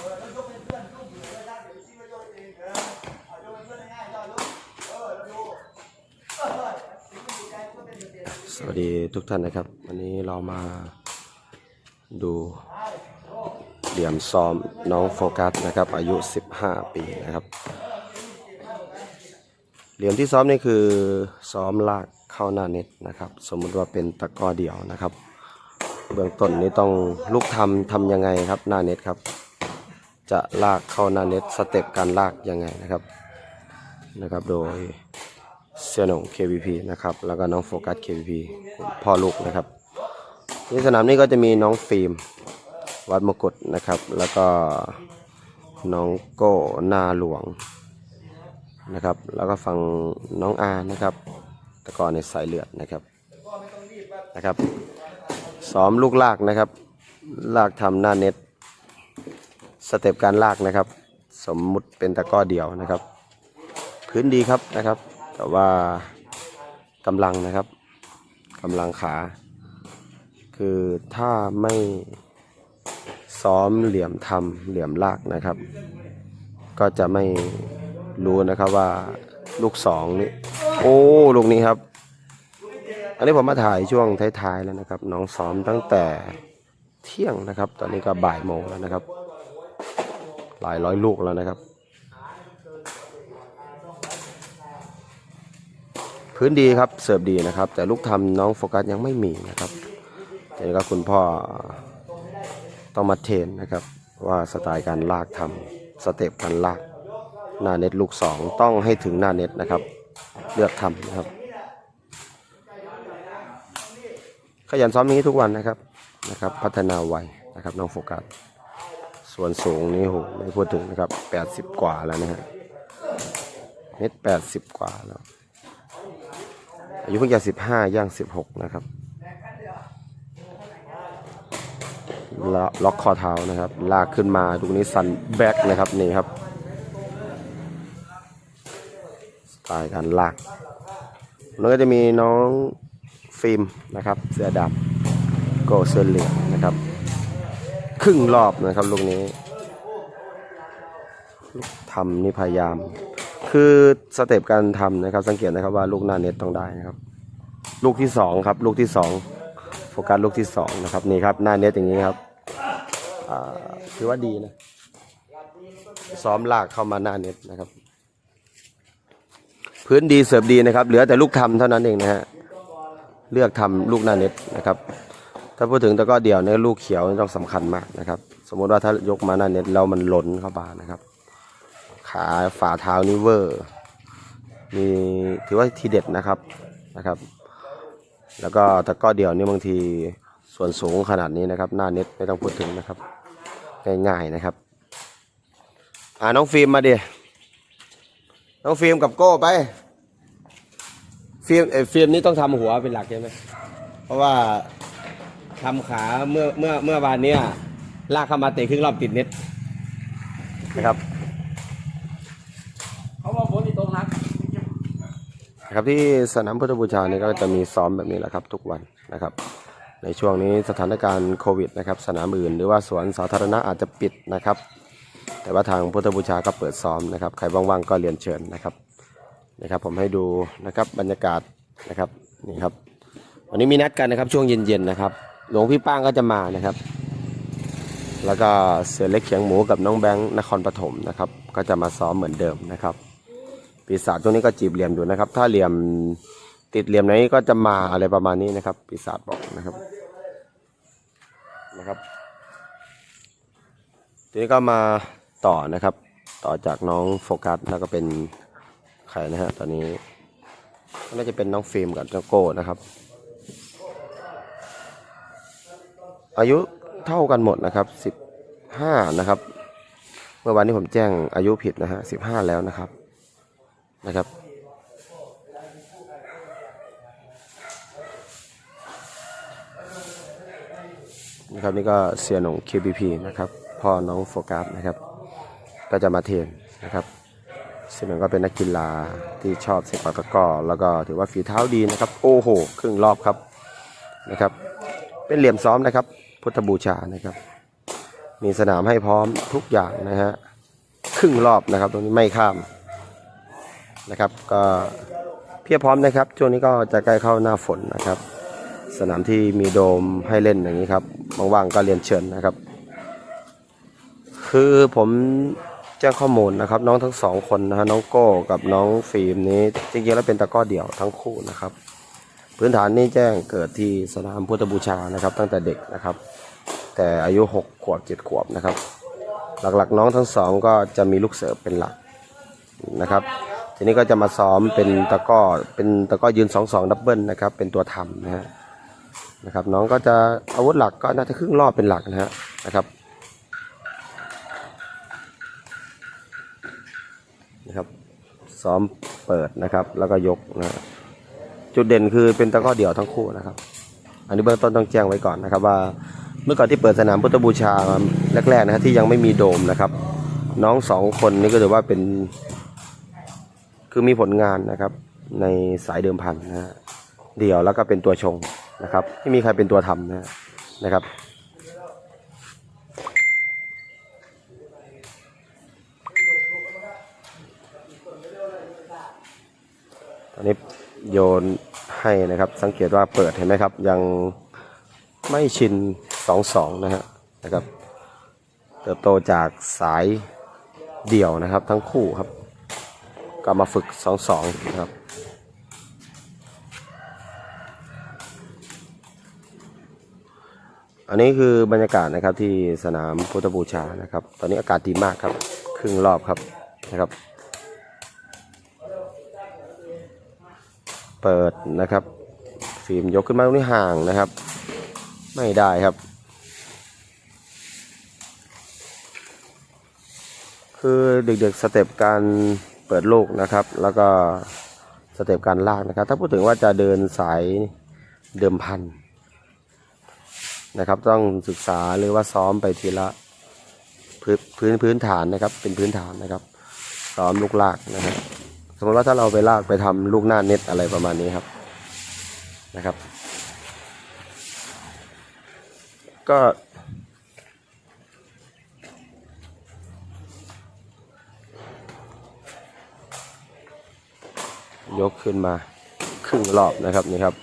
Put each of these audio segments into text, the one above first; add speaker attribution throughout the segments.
Speaker 1: สวัสดีทุกท่านนะครับ วันนี้เรามาดูเหลี่ยมซ้อมน้องโฟกัสนะครับ อายุ 15 ปีนะครับ เหลี่ยมที่ซ้อมนี่คือซ้อมลากเข้าหน้าเน็ตนะครับ สมมุติว่าเป็นตะก้อเดี่ยวนะครับ เบื้องต้นนี้ต้องลูกทำทำยังไงครับหน้าเน็ตครับ จะลากเข้าหน้าเน็ตสเต็ปการลากยังไงนะครับนะครับ โดยเสี่ยหนง KVP นะครับแล้วก็น้องโฟกัส KVP พ่อลูกนะครับที่สนามนี้ก็จะมีน้องฟิล์มวัดมกุฎนะครับ แล้วก็น้องโก้นาหลวงนะครับ แล้วก็ฝั่งน้องอานะครับตะกอนในสายเลือดนะครับนะครับซ้อมลูกลากนะครับ ลากทำหน้าเน็ต สเต็ปการลากนะครับ สมมุติเป็นตะก้อเดียวนะครับ พื้นดีครับนะครับ แต่ว่ากำลังนะครับกำลังขา คือถ้าไม่ซ้อมเหลี่ยมทำเหลี่ยมลากนะครับ ก็จะไม่รู้นะครับว่าลูกสองนี่โอ้ลูกนี้ครับ อันนี้ผมมาถ่ายช่วงท้ายๆแล้วนะครับ น้องซ้อมตั้งแต่เที่ยงนะครับ ตอนนี้ก็บ่ายโมงแล้วนะครับ หลายร้อยลูกแล้วนะครับ พื้นดีครับเสิร์ฟดีนะครับ แต่ลูกทำน้องโฟกัสยังไม่มีนะครับแต่ก็คุณพ่อต้องมาเทรนนะครับ ว่าสไตล์การลากทำสเต็ปการลากหน้าเน็ตลูกสองต้องให้ถึงหน้าเน็ตนะครับ เลือกทำนะครับ ขยันซ้อมอย่างนี้ทุกวันนะครับนะครับ พัฒนาไวนะครับน้องโฟกัส ส่วนสูงนี่โหไม่พูดถึงนะครับแปดสิบกว่าแล้วนะฮะเมตรแปดสิบกว่าแล้ว อายุเพิ่งจะสิบห้าย่างสิบหกนะครับล็อกล็อเท้านะครับ ลากขึ้นมาตรงนี้สันแบ็กนะครับนี่ครับสไตล์การลากแล้วก็จะมีน้องฟิล์มนะครับ เสื้อดำโกเสื้อเหลือง ครึ่งรอบนะครับลูกนี้ลูกทำนี่พยายาม คือสเต็ปการทำนะครับ สังเกตนะครับว่าลูกหน้าเน็ตต้องได้นะครับ ลูกที่สองครับ ลูกที่สองโฟกัสลูกที่สองนะครับนี่ครับหน้าเน็ตอย่างนี้ครับถือว่าดีนะซ้อมลากเข้ามาหน้าเน็ตนะครับ พื้นดีเสิร์ฟดีนะครับ เหลือแต่ลูกทำเท่านั้นเองนะฮะเลือกทำลูกหน้าเน็ตนะครับ ถ้าพูดถึงตะกร้อเดี่ยวเนี่ยลูกเขียวนี่ต้องสำคัญมากนะครับ สมมติว่าถ้ายกมาหน้าเน็ตแล้วมันหล่นเข้ามานะครับ ขาฝ่าเท้านี่เวอร์มีถือว่าทีเด็ดนะครับนะครับ แล้วก็ตะกร้อเดี่ยวนี่บางทีส่วนสูงขนาดนี้นะครับ หน้าเน็ตไม่ต้องพูดถึงนะครับ ง่ายๆนะครับ อ่าน้องฟิล์มมาดิน้องฟิล์มกับโก้ไปฟิล์มเอฟิล์มนี่ต้องทำหัวเป็นหลักใช่ไหมเพราะว่า ทำขาเมื่อเมื่อเมื่อวานเนี้ยลากเข้ามาเตะครึ่งรอบติดเน็ตนะครับ
Speaker 2: เขาบอกฝนที่ตกหนัก
Speaker 1: ครับที่สนามพุทธบูชานี่ก็จะมีซ้อมแบบนี้แหละครับทุกวันนะครับ ในช่วงนี้สถานการณ์โควิดนะครับสนามอื่นหรือว่าสวนสาธารณะอาจจะปิดนะครับ แต่ว่าทางพุทธบูชาก็เปิดซ้อมนะครับใครว่างๆก็เรียนเชิญนะครับนะครับผมให้ดูนะครับบรรยากาศนะครับนี่ครับวันนี้มีนัดกันนะครับช่วงเย็นๆนะครับ หลวงพี่ป้างก็จะมานะครับ แล้วก็เสือเล็กเขียงหมูกับน้องแบงค์นครปฐมนะครับ ก็จะมาซ้อมเหมือนเดิมนะครับ ปีศาจตัวนี้ก็จีบเหลี่ยมอยู่นะครับ ถ้าเหลี่ยมติดเหลี่ยมไหนก็จะมาอะไรประมาณนี้นะครับ ปีศาจบอกนะครับนะครับทีนี้ก็มาต่อนะครับ ต่อจากน้องโฟกัสแล้วก็เป็นใครนะฮะตอนนี้น่าจะเป็นน้องฟิล์มกับน้องโก้นะครับ อายุเท่ากันหมดนะครับสิบห้านะครับ เมื่อวานนี้ผมแจ้งอายุผิดนะฮะสิบห้าแล้วนะครับ นะครับ นะครับนี่ก็เสียหนง KBP นะครับ พ่อน้องโฟกัสนะครับ ก็จะมาเทนนะครับเสียหนงก็เป็นนักกีฬาที่ชอบเซปักตะก้อแล้วก็ถือว่าฝีเท้าดีนะครับ โอ้โห ครึ่งรอบครับ นะครับ เป็นเหลี่ยมซ้อมนะครับ พุทธบูชานะครับ มีสนามให้พร้อมทุกอย่างนะฮะครึ่งรอบนะครับตรงนี้ไม่ข้ามนะครับก็เพียบพร้อมนะครับช่วงนี้ก็จะใกล้เข้าหน้าฝนนะครับ สนามที่มีโดมให้เล่นอย่างนี้ครับว่างๆก็เรียนเชิญนะครับ คือผมแจ้งข้อมูลนะครับ น้องทั้งสองคนนะฮะน้องโก้กับน้องฟิล์มนี้จริงๆแล้วเป็นตะก้อเดี่ยวทั้งคู่นะครับ พื้นฐานนี่แจ้งเกิดที่สนามพุทธบูชานะครับ ตั้งแต่เด็กนะครับ แต่อายุ 6 ขวบ 7 ขวบนะครับ หลักๆน้องทั้งสองก็จะมีลูกเสิร์ฟเป็นหลักนะครับทีนี้ก็จะมาซ้อมเป็นตะก้อเป็นตะก้อยืน2 2ดับเบิลนะครับ เป็นตัวทำนะฮะนะครับ น้องก็จะอาวุธหลักก็น่าจะครึ่งรอบเป็นหลักนะฮะนะครับนะครับ ซ้อมเปิดนะครับ แล้วก็ยกนะฮะ จุดเด่นคือเป็นตะกร้อเดี่ยวทั้งคู่นะครับ อันนี้เบื้องต้นต้องแจ้งไว้ก่อนนะครับว่าเมื่อก่อนที่เปิดสนามพุทธบูชาแรกๆนะฮะที่ยังไม่มีโดมนะครับ น้องสองคนนี้ก็ถือว่าเป็น คือมีผลงานนะครับ ในสายเดิมพันนะฮะเดี่ยวแล้วก็เป็นตัวชงนะครับไม่มีใครเป็นตัวทำนะฮะนะครับตอนนี้ โยนให้นะครับ สังเกตว่าเปิดเห็นไหมครับ ยังไม่ชินสองสองนะฮะนะครับ เติบโตจากสายเดี่ยวนะครับ ทั้งคู่ครับ ก็มาฝึกสองสองนะครับอันนี้คือบรรยากาศนะครับที่สนามพุทธบูชานะครับ ตอนนี้อากาศดีมากครับ ครึ่งรอบครับนะครับ เปิดนะครับ ฟิล์มยกขึ้นมาตรงนี้ห่างนะครับ ไม่ได้ครับ คือเด็กๆสเต็ปการเปิดลูกนะครับ แล้วก็สเต็ปการลากนะครับ ถ้าพูดถึงว่าจะเดินสายเดิมพันนะครับ ต้องศึกษาหรือว่าซ้อมไปทีละพื้นพื้นพื้นฐานนะครับ เป็นพื้นฐานนะครับ ซ้อมลูกลากนะครับ สมมติว่าถ้าเราไปลากไปทำลูกหน้าเน็ตอะไรประมาณนี้ครับนะครับ ก็ ยกขึ้นมาครึ่งรอบนะครับนี่ครับ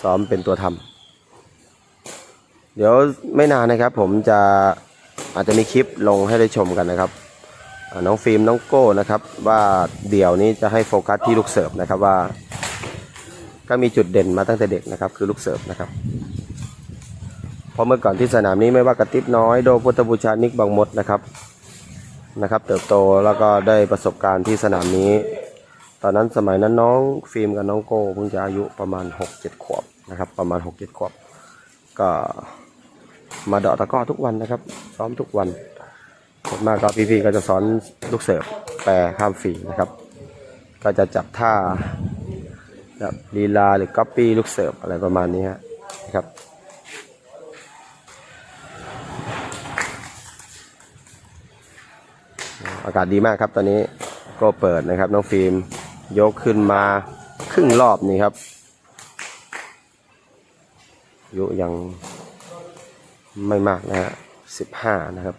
Speaker 1: ซ้อมเป็นตัวทำเดี๋ยวไม่นานนะครับผมจะอาจจะมีคลิปลงให้ได้ชมกันนะครับ น้องฟิล์มน้องโก้นะครับ ว่าเดี่ยวนี้จะให้โฟกัสที่ลูกเสิร์ฟนะครับว่า ก็มีจุดเด่นมาตั้งแต่เด็กนะครับ คือลูกเสิร์ฟนะครับพราะเมื่อก่อนที่สนามนี้ไม่ว่ากระติบน้อยโดพุทธบูชานิกบางมดนะครับนะครับ เติบโตแล้วก็ได้ประสบการณ์ที่สนามนี้ ตอนนั้นสมัยนั้นน้องฟิล์มกับน้องโก้เพิ่งจะอายุประมาณ 6 7 ขวบนะครับ ประมาณ 6 7 ขวบ ก็มาเดาะตะก้อทุกวันนะครับ ซ้อมทุกวัน ส่วนมากก็พี่ๆก็จะสอนลูกเสิร์ฟแปรข้ามฝีนะครับ ก็จะจับท่าแบบลีลาหรือก๊อปปี้ลูกเสิร์ฟอะไรประมาณนี้ฮะนะครับอากาศดีมากครับตอนนี้ก็เปิดนะครับ น้องฟิล์มยกขึ้นมาครึ่งรอบนี่ครับยุยังไม่มากนะฮะสิบห้านะครับ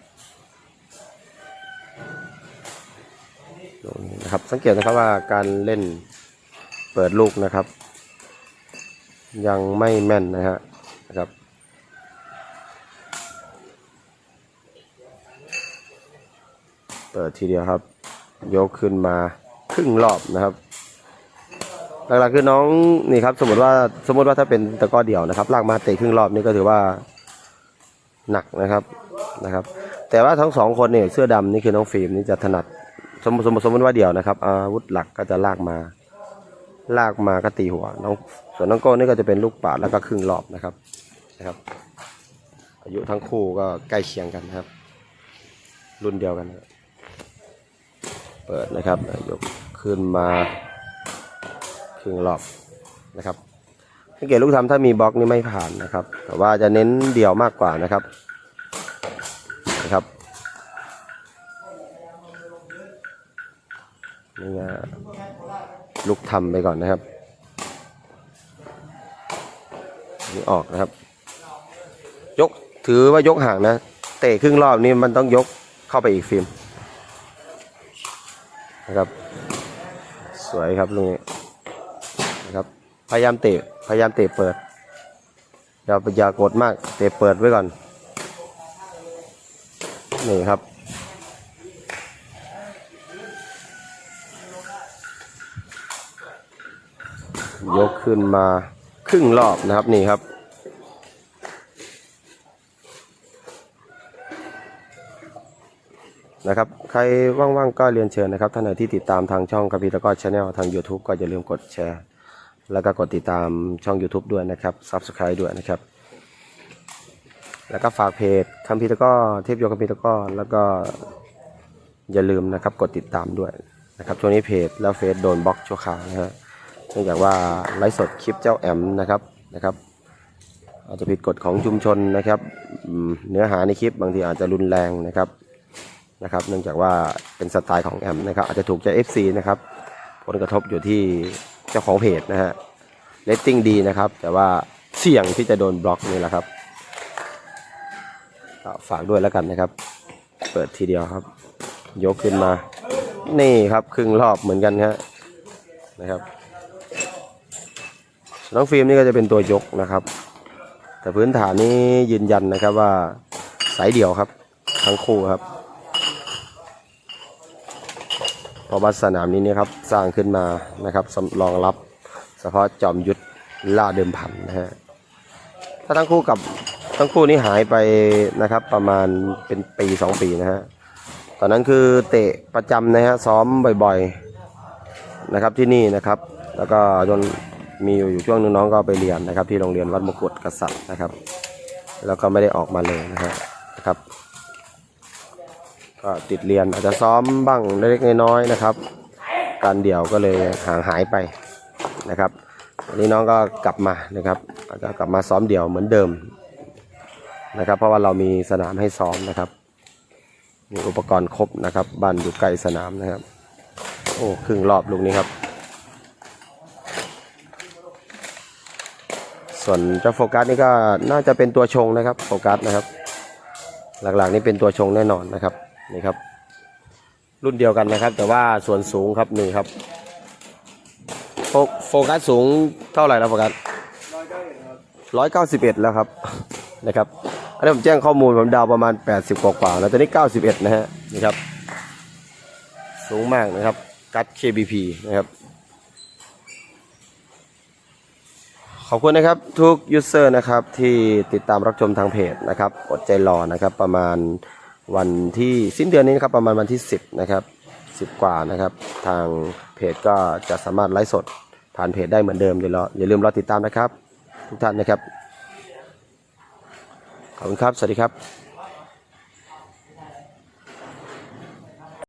Speaker 1: ดูนี่นะครับ สังเกตนะครับว่าการเล่นเปิดลูกนะครับ ยังไม่แม่นนะฮะนะครับเปิดทีเดียวครับ ยกขึ้นมาครึ่งรอบนะครับหลักๆคือน้องนี่ครับ สมมติว่าสมมติว่าถ้าเป็นตะก้อเดี่ยวนะครับลากมาเตะครึ่งรอบนี่ก็ถือว่าหนักนะครับนะครับ แต่ว่าทั้งสองคนเนี่ยเสื้อดำนี่คือน้องฟิล์มนี่จะถนัด สมมติสมสมมติว่าเดี่ยวนะครับ อาวุธหลักก็จะลากมา ลากมาก็ตีหัวน้องส่วนน้องโก้นี่ก็จะเป็นลูกป่าแล้วก็ครึ่งรอบนะครับนะครับ อายุทั้งคู่ก็ใกล้เคียงกันนะครับ รุ่นเดียวกันเปิดนะครับยกขึ้นมาครึ่งรอบนะครับสังเกตลูกทำถ้ามีบล็อกนี่ไม่ผ่านนะครับ แต่ว่าจะเน้นเดี่ยวมากกว่านะครับ นี่ไงลูกทำไปก่อนนะครับนี่ออกนะครับ ยกถือว่ายกห่างนะ เตะครึ่งรอบนี้มันต้องยกเข้าไปอีกฟิล์มนะครับ สวยครับลุงนี้นะครับ พยายามเตะพยายามเตะเปิดอย่าอย่ากดมาก เตะเปิดไว้ก่อนนี่ครับ ยกขึ้นมาครึ่งรอบนะครับนี่ครับ นะครับ ใครว่างๆก็เรียนเชิญนะครับ ท่านไหนที่ติดตามทางช่องคาพิตะกอชาแนลทาง YouTube ก็อย่าลืมกดแชร์ แล้วก็กดติดตามช่อง YouTube ด้วยนะครับ Subscribe ด้วยนะครับ แล้วก็ฝากเพจคัมพิวเตอร์ก็เทพโยคัมพิวเตอร์ก็แล้วก็อย่าลืมนะครับกดติดตามด้วยนะครับช่วงนี้เพจแล้วเฟซโดนบล็อกชั่วคราวนะฮะ เนื่องจากว่าไลฟ์สดคลิปเจ้าแอมนะครับนะครับอาจจะผิดกฎของชุมชนนะครับเนื้อหาในคลิปบางทีอาจจะรุนแรงนะครับนะครับเนื่องจากว่าเป็นสไตล์ของแอมนะครับอาจจะถูกใจ FC นะครับผลกระทบอยู่ที่เจ้าของเพจนะฮะเลตติ้งดีนะครับ แต่ว่าเสี่ยงที่จะโดนบล็อกนี่แหละครับฝากด้วยแล้วกันนะครับ เปิดทีเดียวครับ ยกขึ้นมา นี่ครับครึ่งรอบเหมือนกันฮะนะครับ น้องฟิล์มนี่ก็จะเป็นตัวยกนะครับ แต่พื้นฐานนี้ยืนยันนะครับว่าสายเดี่ยวครับ ทั้งคู่ครับเพราะว่าสนามนี้เนี่ยครับสร้างขึ้นมานะครับสำรองรับเฉพาะจอมยุทธล่าเดิมพันนะฮะถ้าทั้งคู่กับทั้งคู่นี้หายไปนะครับประมาณเป็นปีสองปีนะฮะตอนนั้นคือเตะประจำนะฮะซ้อมบ่อยๆนะครับที่นี่นะครับ แล้วก็จน มีอยู่ช่วงนึงน้องก็ไปเรียนนะครับ ที่โรงเรียนวัดมกุฎกษัตริย์นะครับ แล้วก็ไม่ได้ออกมาเลยนะฮะนะครับ ก็ติดเรียนอาจจะซ้อมบ้างเล็กๆน้อยๆนะครับ การเดี่ยวก็เลยห่างหายไปนะครับวันนี้น้องก็กลับมานะครับอาจจะกลับมาซ้อมเดี่ยวเหมือนเดิมนะครับ เพราะว่าเรามีสนามให้ซ้อมนะครับ มีอุปกรณ์ครบนะครับ บ้านอยู่ใกล้สนามนะครับ โอ้ครึ่งรอบลูกนี้ครับ ส่วนเจ้าโฟกัสนี่ก็น่าจะเป็นตัวชงนะครับโฟกัสนะครับ หลักๆนี่เป็นตัวชงแน่นอนนะครับนี่ครับ รุ่นเดียวกันนะครับ แต่ว่าส่วนสูงครับนี่ครับโฟกัสสูงเท่าไหร่แล้วโฟกัสร้อยเก้าสิบเอ็ดแล้วครับนะครับอันนี้ผมแจ้งข้อมูลผมดาวประมาณแปดสิบกว่าๆแล้วตอนนี้เก้าสิบเอ็ดนะฮะนี่ครับ สูงมากนะครับกัด KBP นะครับ อบคุณนะครับทุกยูเซอร์นะครับที่ติดตามรับชมทางเพจนะครับอดใจรอนะครับประมาณวันที่สิ้นเดือนนี้นะครับประมาณวันที่ 10นะครับ10 กว่านะครับ ทางเพจก็จะสามารถไลฟ์สดผ่านเพจได้เหมือนเดิมอย่ารออย่าลืมรอติดตามนะครับ ทุกท่านนะครับ ขอบคุณครับ สวัสดีครับ